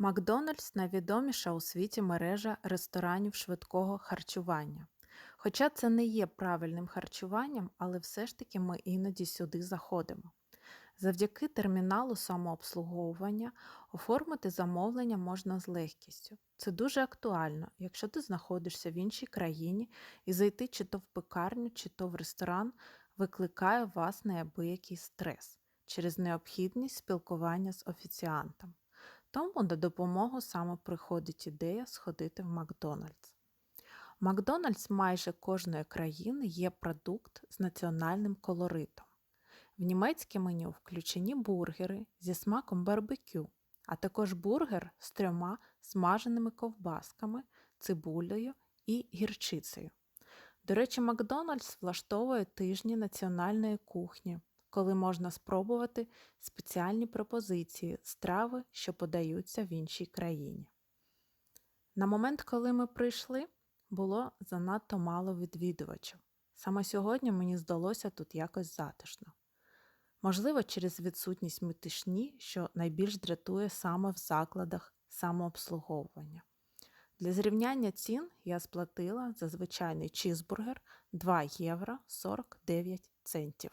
Макдональдс найвідоміша у світі мережа ресторанів швидкого харчування. Хоча це не є правильним харчуванням, але все ж таки ми іноді сюди заходимо. Завдяки терміналу самообслуговування оформити замовлення можна з легкістю. Це дуже актуально, якщо ти знаходишся в іншій країні і зайти чи то в пекарню, чи то в ресторан викликає вас неабиякий стрес через необхідність спілкування з офіціантом. Тому на допомогу саме приходить ідея сходити в Макдональдс. Макдональдс майже кожної країни є продукт з національним колоритом. В німецьке меню включені бургери зі смаком барбекю, а також бургер з трьома смаженими ковбасками, цибулею і гірчицею. До речі, Макдональдс влаштовує тижні національної кухні, коли можна спробувати спеціальні пропозиції страви, що подаються в іншій країні. На момент, коли ми прийшли, було занадто мало відвідувачів. Саме сьогодні мені здалося тут якось затишно. Можливо, через відсутність метишні, що найбільш дратує саме в закладах самообслуговування. Для зрівняння цін я сплатила за звичайний чізбургер 2 євро 49 центів.